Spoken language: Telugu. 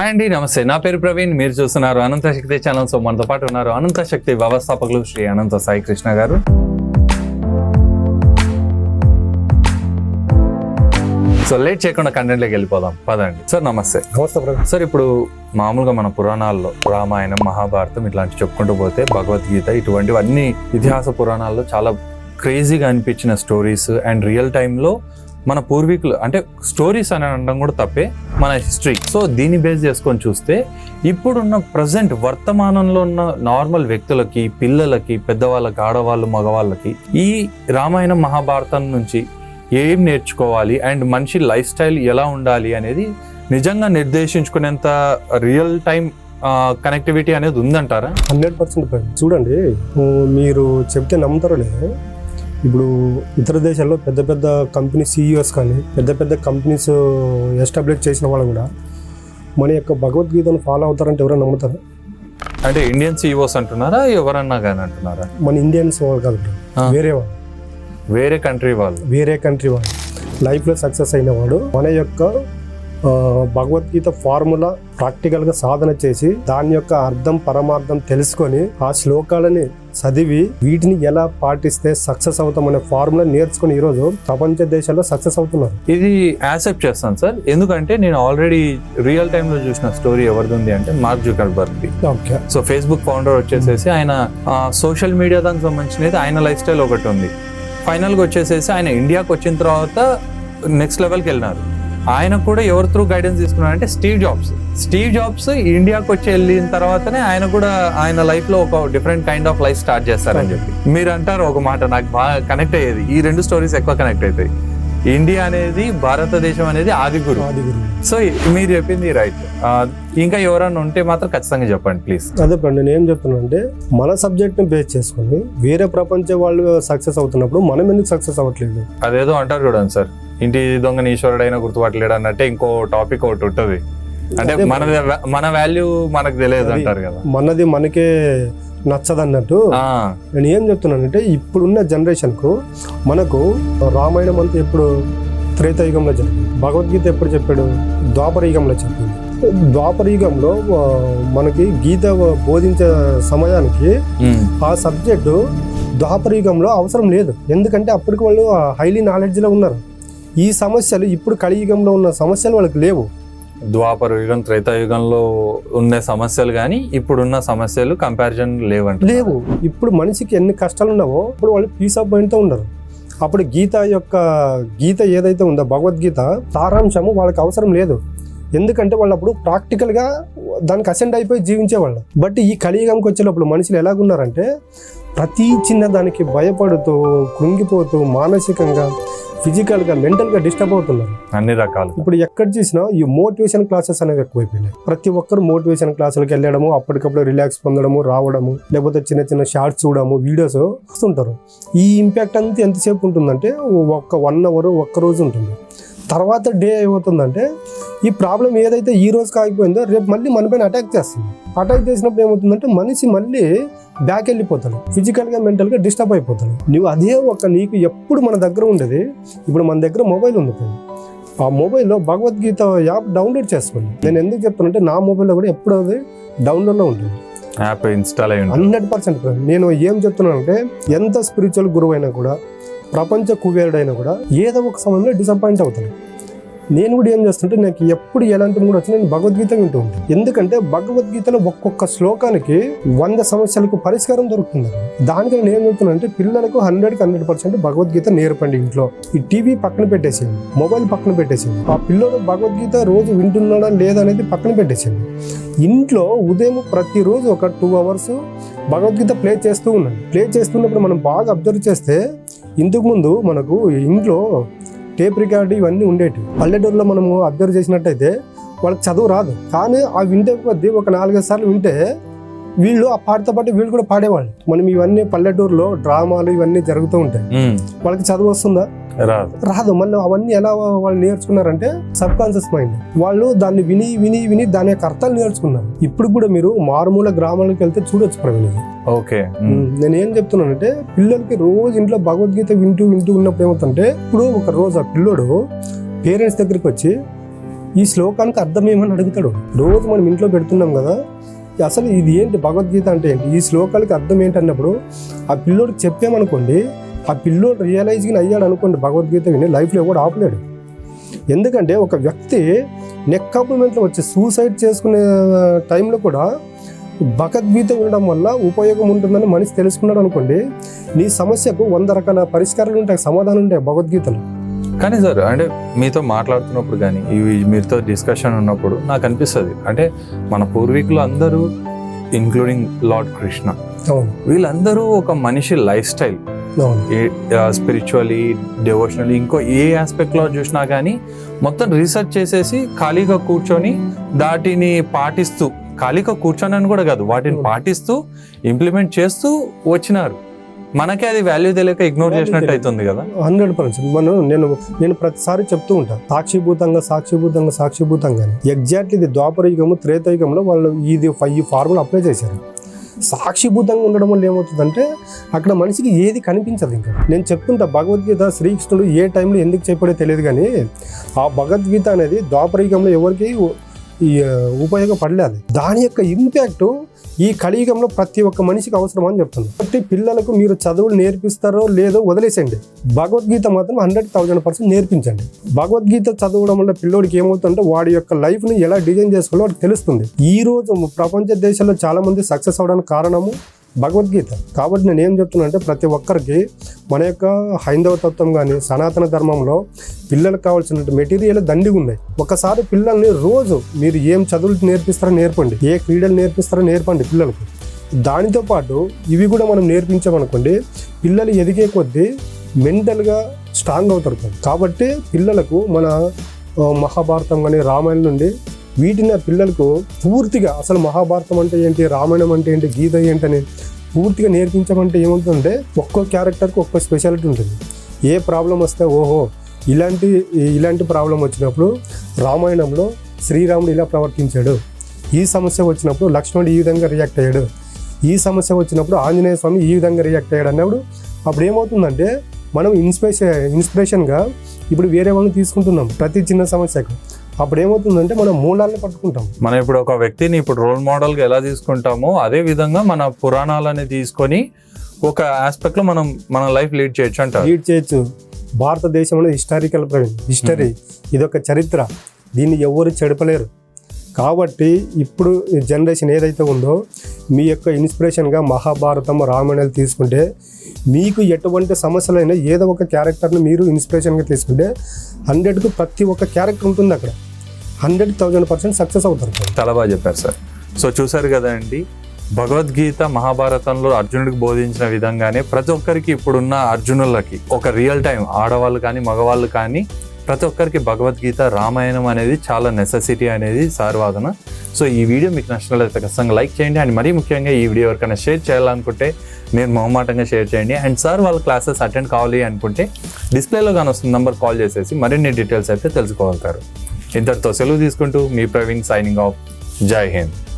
హాయ్ అండి నమస్తే. నా పేరు ప్రవీణ్ మీరు చూస్తున్నారు అనంత శక్తి ఛానల్. సో మనతో పాటు ఉన్నారు అనంత శక్తి వ్యవస్థాపకులు శ్రీ అనంత సాయి కృష్ణ గారు. సో లేట్ చేయకుండా కంటెంట్లోకి వెళ్ళిపోదాం. పదండి. సార్ నమస్తే. నమస్తే సార్ ఇప్పుడు మామూలుగా మన పురాణాల్లో రామాయణం మహాభారతం ఇట్లాంటి చెప్పుకుంటూ పోతే భగవద్గీత ఇటువంటివన్నీ ఇతిహాస పురాణాల్లో చాలా క్రేజీగా అనిపించిన స్టోరీస్ అండ్ రియల్ టైంలో మన పూర్వీకులు అంటే స్టోరీస్ అని అనడం కూడా తప్పే మన హిస్టరీ సో దీన్ని బేస్ చేసుకొని చూస్తే ఇప్పుడున్న ప్రజెంట్ వర్తమానంలో ఉన్న నార్మల్ వ్యక్తులకి పిల్లలకి పెద్దవాళ్ళకి ఆడవాళ్ళు మగవాళ్ళకి ఈ రామాయణం మహాభారతం నుంచి ఏం నేర్చుకోవాలి అండ్ మనిషి లైఫ్ స్టైల్ ఎలా ఉండాలి అనేది నిజంగా నిర్దేశించుకునేంత రియల్ టైం కనెక్టివిటీ అనేది ఉందంటారా? హండ్రెడ్ పర్సెంట్ చూడండి మీరు చెప్తే నమ్ముతారో లేదు ఇప్పుడు ఇతర దేశాల్లో పెద్ద పెద్ద కంపెనీ సీఈఓస్ కానీ పెద్ద పెద్ద కంపెనీస్ ఎస్టాబ్లిష్ చేసిన వాళ్ళు కూడా మన యొక్క భగవద్గీతను ఫాలో అవుతారంటే ఎవరైనా నమ్ముతారా? అంటే ఇండియన్ సీఈఓస్ అంటున్నారా ఎవరన్నా కానీ అంటున్నారా? మన ఇండియన్స్ వాళ్ళు కాదు. వేరే వాళ్ళు. వేరే కంట్రీ వాళ్ళు. వేరే కంట్రీ వాళ్ళు. లైఫ్లో సక్సెస్ అయిన వాడు మన యొక్క భగవద్గీత ఫార్ములా ప్రాక్టికల్గా సాధన చేసి దాని యొక్క అర్థం పరమార్థం తెలుసుకొని ఆ శ్లోకాలని చదివి వీటిని ఎలా పాటిస్తే సక్సెస్ అవుతామనే ఫార్ములా నేర్చుకొని ఈరోజు ప్రపంచ దేశాల్లో సక్సెస్ అవుతున్నారు. ఇది యాక్సెప్ట్ చేస్తాను సార్. ఎందుకంటే నేను ఆల్రెడీ రియల్ టైంలో చూసిన స్టోరీ ఎవరిది ఉంది అంటే మార్క్ జుకర్బర్గ్ది. ఓకే. సో ఫేస్బుక్ ఫౌండర్ వచ్చేసేసి ఆయన సోషల్ మీడియా దానికి సంబంధించినది ఆయన లైఫ్ స్టైల్ ఒకటి ఉంది. ఫైనల్గా వచ్చేసేసి ఆయన ఇండియాకి వచ్చిన తర్వాత నెక్స్ట్ లెవెల్కి వెళ్ళినారు. ఆయన కూడా ఎవరి త్రూ గైడెన్స్ తీసుకున్నారంటే స్టీవ్ జాబ్స్. స్టీవ్ జాబ్స్ ఇండియాకి వచ్చి వెళ్ళిన తర్వాతనే ఆయన కూడా ఆయన లైఫ్లో ఒక different kind of life start చేస్తారని చెప్పి. మీరు అంటారు ఒక మాట నాకు బాగా కనెక్ట్ అయ్యేది. ఈ రెండు స్టోరీస్ ఎక్కువ కనెక్ట్ అవుతాయి. ఇండియా అనేది భారతదేశం అనేది ఆది గురు. ఆది గురువు సో మీరు చెప్పింది రైట్ ఇంకా ఎవరైనా ఉంటే మాత్రం ఖచ్చితంగా చెప్పండి ప్లీజ్ అదే నేను ఏం చెప్తున్నానంటే మన సబ్జెక్ట్ని బేస్ చేసుకొని వేరే ప్రపంచ వాళ్ళు సక్సెస్ అవుతున్నప్పుడు మనం ఎందుకు సక్సెస్ అవ్వట్లేదు? అదేదో అంటారు చూడండి సార్. ఇంటి దొంగ ఈశ్వరుడైనా గుర్తుపట్టలేడు అన్నట్టే ఇంకో టాపిక్ ఒకటి ఉంటుంది. అంటే మన మన వాల్యూ మనకు తెలియదు అంటారు కదా. మనది మనకే నచ్చదన్నట్టు నేను ఏం చెప్తున్నానంటే ఇప్పుడున్న జనరేషన్కు మనకు రామాయణం అంతా ఎప్పుడు త్రేతాయుగంలో జరిగింది. భగవద్గీత ఎప్పుడు చెప్పాడు? ద్వాపర యుగంలో చెప్పింది. ద్వాపర యుగంలో ఆ, మనకి గీత బోధించే సమయానికి ఆ సబ్జెక్టు ద్వాపర యుగంలో అవసరం లేదు. ఎందుకంటే అప్పటికి వాళ్ళు హైలీ నాలెడ్జ్లో ఉన్నారు. ఈ సమస్యలు ఇప్పుడు కలియుగంలో ఉన్న సమస్యలు వాళ్ళకి లేవు. ద్వాపర యుగం త్రేతాయుగంలో ఉన్న సమస్యలు కానీ ఇప్పుడున్న సమస్యలు కంపారిజన్ లేవంట లేవు. ఇప్పుడు మనిషికి ఎన్ని కష్టాలు ఉన్నావో ఇప్పుడు వాళ్ళు పీస్ ఆఫ్ మైండ్తో ఉండరు. అప్పుడు గీత యొక్క గీత ఏదైతే ఉందో భగవద్గీత సారాంశము వాళ్ళకి అవసరం లేదు. ఎందుకంటే వాళ్ళు అప్పుడు ప్రాక్టికల్గా దానికి అసెండ్ అయిపోయి జీవించేవాళ్ళు. బట్ ఈ కలియుగంకి వచ్చేటప్పుడు మనుషులు ఎలాగున్నారంటే ప్రతి చిన్న దానికి భయపడుతూ కృంగిపోతూ మానసికంగా ఫిజికల్గా మెంటల్గా డిస్టర్బ్ అవుతున్నారు. అన్ని రకాలు ఇప్పుడు ఎక్కడ చూసినా ఈ మోటివేషన్ క్లాసెస్ అనేవి ఎక్కువైపోయినాయి. ప్రతి ఒక్కరు మోటివేషన్ క్లాసులకు వెళ్ళడము అప్పటికప్పుడు రిలాక్స్ పొందడము రావడము లేకపోతే చిన్న చిన్న షార్ట్స్ చూడము వీడియోస్ వస్తుంటారు. ఈ ఇంపాక్ట్ అంతా ఎంతసేపు ఉంటుందంటే ఒక్క వన్ అవర్ ఒక్క రోజు ఉంటుంది. తర్వాత డే ఏమవుతుందంటే ఈ ప్రాబ్లం ఏదైతే ఈ రోజు కాగిపోయిందో రేపు మళ్ళీ మనపైన అటాక్ చేస్తుంది. అటాక్ చేసినప్పుడు ఏమవుతుందంటే మనిషి మళ్ళీ బ్యాక్ వెళ్ళిపోతాడు. ఫిజికల్గా మెంటల్గా డిస్టర్బ్ అయిపోతాడు. నువ్వు అదే ఒక నీకు ఎప్పుడు మన దగ్గర ఉండేది ఇప్పుడు మన దగ్గర మొబైల్ ఉంది. ఆ మొబైల్లో భగవద్గీత యాప్ డౌన్లోడ్ చేసుకోండి. నేను ఎందుకు చెప్తానంటే నా మొబైల్లో కూడా ఎప్పుడు అది డౌన్లోడ్లో ఉంటుంది యాప్ ఇన్స్టాల్ అయ్యి ఉంటుంది. Hundred percent. నేను ఏం చెప్తున్నానంటే ఎంత స్పిరిచువల్ గురువు అయినా కూడా ప్రపంచ కుబేరుడైనా కూడా ఏదో ఒక సమయంలో డిసప్పాయింట్ అవుతాను నేను కూడా ఏం చేస్తుంటే నాకు ఎప్పుడు ఎలాంటి కూడా వచ్చినా నేను భగవద్గీత వింటూ ఉంటాను. ఎందుకంటే భగవద్గీతలో ఒక్కొక్క శ్లోకానికి వంద సమస్యలకు పరిష్కారం దొరుకుతుంది దానికి నేను ఏం చెప్తున్నాను అంటే పిల్లలకు హండ్రెడ్కి హండ్రెడ్ పర్సెంట్ భగవద్గీత నేర్పండి ఇంట్లో. ఈ టీవీ పక్కన పెట్టేసేయండి. మొబైల్ పక్కన పెట్టేసేయండి. ఆ పిల్లలు భగవద్గీత రోజు వింటున్నాడా లేదా అనేది పక్కన పెట్టేసేయండి. ఇంట్లో ఉదయం ప్రతిరోజు ఒక టూ అవర్స్ భగవద్గీత ప్లే చేస్తూ ఉన్నాను ప్లే చేస్తున్నప్పుడు మనం బాగా అబ్జర్వ్ చేస్తే ఇంతకు ముందు మనకు ఇంట్లో టేప్ రికార్డు ఇవన్నీ ఉండేటివి. పల్లెటూరులో మనము అబ్జర్వ్ చేసినట్టయితే వాళ్ళకి చదువు రాదు. కానీ ఆ వింటే కొద్దీ ఒక నాలుగైదు సార్లు వింటే వీళ్ళు ఆ పాటతో పాటు వీళ్ళు కూడా పాడేవాళ్ళు. మనం ఇవన్నీ పల్లెటూరులో డ్రామాలు ఇవన్నీ జరుగుతూ ఉంటాయి. వాళ్ళకి చదువు వస్తుందా? రాదు. రాదు. మళ్ళీ అవన్నీ ఎలా వాళ్ళు నేర్చుకున్నారంటే సబ్ కాన్షియస్ మైండ్. వాళ్ళు దాన్ని విని విని విని దాని యొక్క అర్థాలు నేర్చుకున్నారు. ఇప్పుడు కూడా మీరు మారుమూల గ్రామాలకు వెళ్తే చూడొచ్చు ప్రవీణ్. ఓకే. నేను ఏం చెప్తున్నానంటే పిల్లలకి రోజు ఇంట్లో భగవద్గీత వింటూ వింటూ ఉన్నప్పుడు ఏమవుతుందంటే ఇప్పుడు ఒక రోజు ఆ పిల్లోడు పేరెంట్స్ దగ్గరికి వచ్చి ఈ శ్లోకానికి అర్థం ఏమని అడుగుతాడు. రోజు మనం ఇంట్లో పెడుతున్నాం కదా అసలు ఇది ఏంటి భగవద్గీత అంటే ఏంటి? ఈ శ్లోకాలకి అర్థం ఏంటి అన్నప్పుడు ఆ పిల్లోడికి చెప్పామనుకోండి ఆ పిల్లోడు రియలైజ్గా అయ్యాడు అనుకోండి భగవద్గీత విని లైఫ్లో కూడా ఆపలేడు. ఎందుకంటే ఒక వ్యక్తి నెక్ కాంప్లిమెంట్లో వచ్చి సూసైడ్ చేసుకునే టైంలో కూడా భగవద్గీత వినడం వల్ల ఉపయోగం ఉంటుందని మనిషి తెలుసుకున్నాడు అనుకోండి నీ సమస్యకు వంద రకాల పరిష్కారాలు ఉంటాయి సమాధానం ఉంటాయి భగవద్గీతలో. కానీ సార్ అంటే మీతో మాట్లాడుతున్నప్పుడు కానీ ఇవి మీతో డిస్కషన్ ఉన్నప్పుడు నాకు అనిపిస్తుంది. అంటే మన పూర్వీకులు అందరూ ఇంక్లూడింగ్ లార్డ్ కృష్ణ వీళ్ళందరూ ఒక మనిషి లైఫ్ స్టైల్ స్పిరిచువలీ డివోషనలీ ఇంకో ఏ ఆస్పెక్ట్లో చూసినా కానీ మొత్తం రీసెర్చ్ చేసేసి ఖాళీగా కూర్చొని దాటిని పాటిస్తూ ఖాళీగా కూర్చొని అని కూడా కాదు వాటిని. పాటిస్తూ ఇంప్లిమెంట్ చేస్తూ వచ్చినారు. మనకే అది వాల్యూ తెలియక ఇగ్నోర్ చేసినట్టు. అవుతుంది కదా. Hundred percent. మనం నేను నేను ప్రతిసారి చెప్తూ ఉంటాను సాక్షిభూతంగా సాక్షిభూతంగా సాక్షిభూతంగా ఎగ్జాక్ట్లీ ఇది ద్వాపరయుగము త్రేతయుగంలో వాళ్ళు ఇది ఈ ఫార్ములా అప్లై చేశారు. సాక్షిభూతంగా ఉండడం వల్ల ఏమవుతుందంటే అక్కడ మనిషికి ఏది కనిపించదు ఇంకా. నేను చెప్తుంటా భగవద్గీత శ్రీకృష్ణుడు ఏ టైంలో ఎందుకు చెప్పాడో తెలియదు కానీ ఆ భగవద్గీత అనేది ద్వాపరయుగంలో ఎవరికి ఉపయోగపడలేదు. దాని యొక్క ఇంపాక్ట్ ఈ కలియుగంలో ప్రతి ఒక్క మనిషికి అవసరం అని చెప్తున్నాను కాబట్టి పిల్లలకు మీరు చదువులు నేర్పిస్తారో లేదో వదిలేసేయండి. భగవద్గీత మాత్రం హండ్రెడ్ థౌజండ్ పర్సెంట్ నేర్పించండి. భగవద్గీత చదవడం వల్ల పిల్లోడికి ఏమవుతుందంటే వాడి యొక్క లైఫ్ని ఎలా డిజైన్ చేసుకోవాలో వాడికి తెలుస్తుంది. ఈ రోజు ప్రపంచ దేశాల్లో చాలా మంది సక్సెస్ అవడానికి కారణము భగవద్గీత. కాబట్టి నేను ఏం చెప్తున్నా అంటే ప్రతి ఒక్కరికి మన యొక్క హైందవ తత్వం కానీ సనాతన ధర్మంలో పిల్లలకు కావాల్సిన మెటీరియల్ దండిగా ఉన్నాయి. ఒకసారి పిల్లల్ని రోజు మీరు ఏం చదువులు నేర్పిస్తారో నేర్పండి. ఏ క్రీడలు నేర్పిస్తారో నేర్పండి పిల్లలకు. దానితో పాటు ఇవి కూడా మనం నేర్పించామనుకోండి పిల్లలు ఎదిగే కొద్దీ మెంటల్గా స్ట్రాంగ్ అవుతారు కాబట్టి పిల్లలకు మన మహాభారతం కానీ రామాయణం నుండి వీటిని పిల్లలకు పూర్తిగా అసలు మహాభారతం అంటే ఏంటి రామాయణం అంటే ఏంటి గీత ఏంటి అని పూర్తిగా నేర్పించమంటే ఏమవుతుందంటే ఒక్కో క్యారెక్టర్కి ఒక్కో స్పెషాలిటీ ఉంటుంది. ఏ ప్రాబ్లం వస్తే ఓహో ఇలాంటి ఇలాంటి ప్రాబ్లం వచ్చినప్పుడు రామాయణంలో శ్రీరాముడు ఇలా ప్రవర్తించాడు. ఈ సమస్య వచ్చినప్పుడు లక్ష్మణుడు ఈ విధంగా రియాక్ట్ అయ్యాడు. ఈ సమస్య వచ్చినప్పుడు ఆంజనేయ స్వామి ఈ విధంగా రియాక్ట్ అయ్యాడు అన్నప్పుడు అప్పుడు ఏమవుతుందంటే మనం ఇన్స్పిరేషన్ ఇన్స్పిరేషన్గా ఇప్పుడు వేరే వాళ్ళని తీసుకుంటున్నాం ప్రతి చిన్న సమస్యకు. అప్పుడు ఏమవుతుందంటే మనం మూలాలను పట్టుకుంటాం. మనం ఇప్పుడు ఒక వ్యక్తిని ఇప్పుడు రోల్ మోడల్గా ఎలా తీసుకుంటామో అదే విధంగా మన పురాణాలని తీసుకొని ఒక ఆస్పెక్ట్లో మనం మన లైఫ్ లీడ్ చేయొచ్చు అంటారు. లీడ్ చేయొచ్చు. భారతదేశంలో హిస్టారికల్ ప్రవీణ్ హిస్టరీ ఇదొక చరిత్ర. దీన్ని ఎవరు చెడపలేరు. కాబట్టి ఇప్పుడు జనరేషన్ ఏదైతే ఉందో మీ యొక్క ఇన్స్పిరేషన్గా మహాభారతం రామాయణాలు తీసుకుంటే మీకు ఎటువంటి సమస్యలైనా ఏదో ఒక క్యారెక్టర్ని మీరు ఇన్స్పిరేషన్గా తీసుకుంటే హండ్రెడ్కు ప్రతి ఒక్క క్యారెక్టర్ ఉంటుంది అక్కడ. హండ్రెడ్ థౌజండ్ పర్సెంట్ సక్సెస్ అవుతారు. చాలా బాగా చెప్పారు సార్. సో చూసారు కదండి భగవద్గీత మహాభారతంలో అర్జునుడికి బోధించిన విధంగానే ప్రతి ఒక్కరికి ఇప్పుడున్న అర్జునులకి ఒక రియల్ టైం ఆడవాళ్ళు కానీ మగవాళ్ళు కానీ ప్రతి ఒక్కరికి భగవద్గీత రామాయణం అనేది చాలా నెసెసిటీ అనేది సార్ వాదన సో ఈ వీడియో మీకు నచ్చినట్లయితే ఖచ్చితంగా లైక్ చేయండి. అండ్ మరీ ముఖ్యంగా ఈ వీడియో ఎవరికైనా షేర్ చేయాలనుకుంటే మీరు మొహమాటంగా షేర్ చేయండి. అండ్ సార్ వాళ్ళ క్లాసెస్ అటెండ్ కావాలి అనుకుంటే డిస్ప్లేలో కానీ వస్తున్న నంబర్ కాల్ చేసేసి మరిన్ని డీటెయిల్స్ అయితే తెలుసుకోగలుగుతారు. ఇంతటితో సెలవు తీసుకుంటూ మీ ప్రవీణ్ సైనింగ్ ఆఫ్ జై హింద్.